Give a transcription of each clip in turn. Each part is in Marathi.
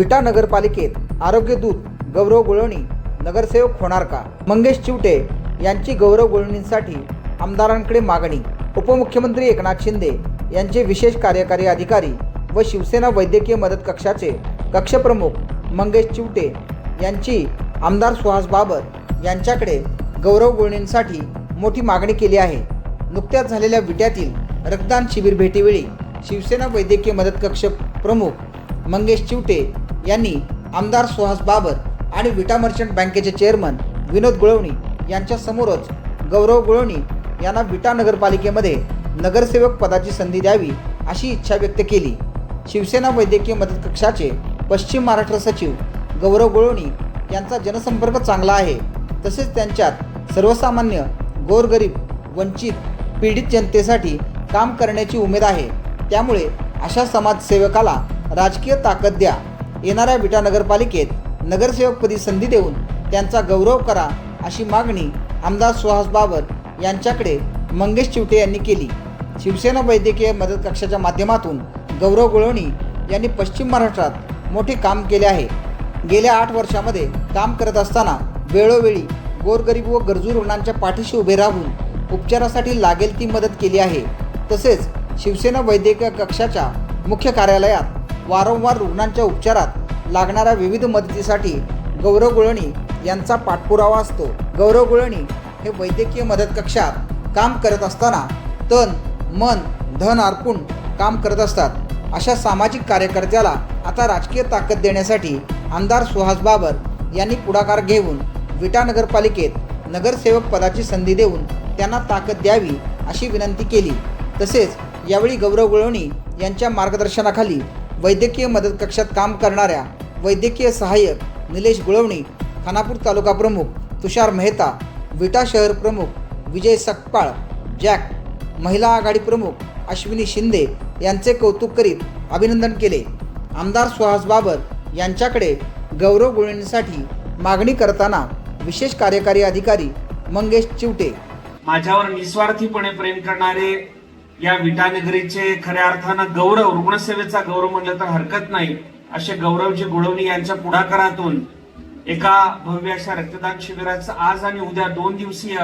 विटा नगरपालिकेत आरोग्य दूत गौरव गुळवणी नगरसेवक होणार का मंगेश चिवटे यांची गौरव गुळवणींसाठी आमदारांकडे मागणी. उपमुख्यमंत्री एकनाथ शिंदे यांचे विशेष कार्यकारी अधिकारी व शिवसेना वैद्यकीय मदत कक्षाचे कक्षप्रमुख मंगेश चिवटे यांची आमदार सुहास बाबर यांच्याकडे गौरव गुळणींसाठी मोठी मागणी केली आहे. नुकत्याच झालेल्या विट्यातील रक्तदान शिबिर भेटीवेळी शिवसेना वैद्यकीय मदत कक्ष प्रमुख मंगेश चिवटे यांनी आमदार सुहास बाबर आणि विटा मर्चंट बँकेचे चेअरमन विनोद गुळवणी यांच्यासमोरच गौरव गुळवणी यांना विटा नगरपालिकेमध्ये नगरसेवक पदाची संधी द्यावी अशी इच्छा व्यक्त केली. शिवसेना वैद्यकीय मदत कक्षाचे पश्चिम महाराष्ट्र सचिव गौरव गुळवणी यांचा जनसंपर्क चांगला आहे. तसेच त्यांच्यात सर्वसामान्य गोरगरीब वंचित पीडित जनतेसाठी काम करण्याची उमेद आहे. त्यामुळे अशा समाजसेवकाला राजकीय ताकद द्या. येणाऱ्या विटा नगरपालिकेत नगरसेवकपदी संधी देऊन त्यांचा गौरव करा अशी मागणी आमदार सुहास बाबर यांच्याकडे मंगेश चिवटे यांनी केली. शिवसेना वैद्यकीय मदत कक्षाच्या माध्यमातून गौरव गुळवणी यांनी पश्चिम महाराष्ट्रात मोठे काम केले आहे. गेल्या आठ वर्षामध्ये काम करत असताना वेळोवेळी गोरगरीब व गरजू रुग्णांच्या पाठीशी उभे राहून उपचारासाठी लागेल ती मदत केली आहे. तसेच शिवसेना वैद्यकीय कक्षाच्या मुख्य कार्यालयात वारंवार रुग्णांच्या उपचारात लागणाऱ्या विविध मदतीसाठी गौरव गुळणी यांचा पाठपुरावा असतो. गौरव गुळणी हे वैद्यकीय मदत कक्षात काम करत असताना तन मन धन अर्पून काम करत असतात. अशा सामाजिक कार्यकर्त्याला आता राजकीय ताकद देण्यासाठी आमदार सुहास बाबर यांनी पुढाकार घेऊन विटा नगरपालिकेत नगरसेवक पदाची संधी देऊन त्यांना ताकद द्यावी अशी विनंती केली. तसेच यावेळी गौरव गुळवणी यांच्या मार्गदर्शनाखाली वैद्यकीय मदत कक्षात काम करणाऱ्या वैद्यकीय सहाय्यक निलेश गुळवणी खानापूर तालुका प्रमुख तुषार मेहता विटा शहर प्रमुख विजय सकपाळ जॅक महिला आघाडी प्रमुख अश्विनी शिंदे यांचे कौतुक करीत अभिनंदन केले. आमदार सुहास बाबर यांच्याकडे गौरव गुळणीसाठी मागणी करताना विशेष कार्यकारी अधिकारी मंगेश चिवटे. माझ्यावर निस्वार्थीपणे प्रेम करणारे या विटानगरीचे खऱ्या अर्थानं गौरव रुग्णसेवेचा गौरव म्हणलं तर हरकत नाही असे गौरवजी गुळवणी यांच्या पुढाकारातून एका भव्य अशा रक्तदान शिबिराचं आज आणि उद्या दोन दिवसीय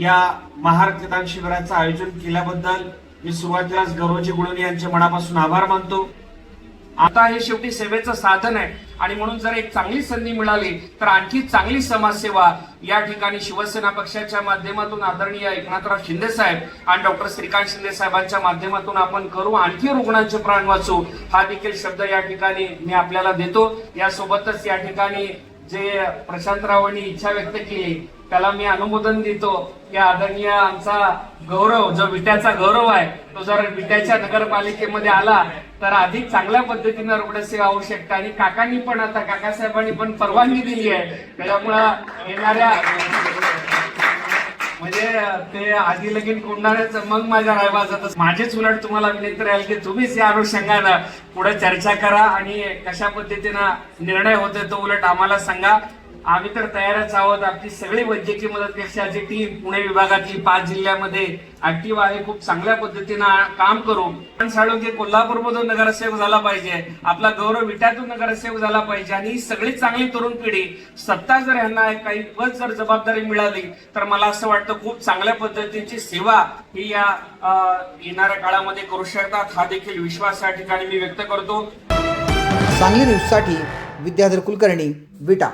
या महारक्तदान शिबिराचं आयोजन केल्याबद्दल मी सुरुवातीलाच गौरवजी गुळवणी यांचे मनापासून आभार मानतो. आता हे शेवटी सेवेचं साधन आहे. आणि म्हणून जर एक चांगली संधी मिळाली तर आणखी चांगली समाजसेवा या ठिकाणी शिवसेना पक्षाच्या माध्यमातून आदरणीय एकनाथराव शिंदे साहेब आणि डॉक्टर श्रीकांत शिंदे साहेबांच्या माध्यमातून आपण करू. आणखी रुग्णांचे प्राण वाचू हा देखील शब्द या ठिकाणी मी आपल्याला देतो. यासोबतच या ठिकाणी जे प्रशांतरावांनी इच्छा व्यक्त केली त्याला मी अनुमोदन देतो. की आदरणीय आमचा गौरव जो विट्याचा गौरव आहे तो जर विट्याच्या नगरपालिकेमध्ये आला तर अधिक चांगल्या पद्धतीनं रुग्णसेवा होऊ शकते. आणि काकांनी पण आता काकासाहेबांनी पण परवानगी दिली आहे. त्याच्यामुळं येणाऱ्या म्हणजे ते आधी लगीन कोंडाण्याचं मग माझ्या रायबाजात माझेच उलट तुम्हाला विनंती राहील की तुम्हीच या अनुषंगानं पुढे चर्चा करा आणि कशा पद्धतीनं निर्णय होतोय तो उलट आम्हाला सांगा. आम्ही तर तयारच आहोत. आपली सगळी वैद्यकीय मदत कक्षाची टीम पुणे विभागातली पाच जिल्ह्यामध्ये ऍक्टिव्ह आहे. खूप चांगल्या पद्धतीनं काम करू पण साळुंके कोल्हापूर मधून नगरसेवक झाला पाहिजे. आपला गौरव विट्यातून नगरसेवक झाला पाहिजे. आणि ही सगळी चांगली तरुण पिढी सत्ता जर यांना काही बस जर जबाबदारी मिळाली तर मला असं वाटतं खूप चांगल्या पद्धतीची सेवा ही या येणाऱ्या काळामध्ये करू शकतात. हा देखील विश्वास या ठिकाणी मी व्यक्त करतो. सांगली न्यूजसाठी विद्याधर कुलकर्णी विटा.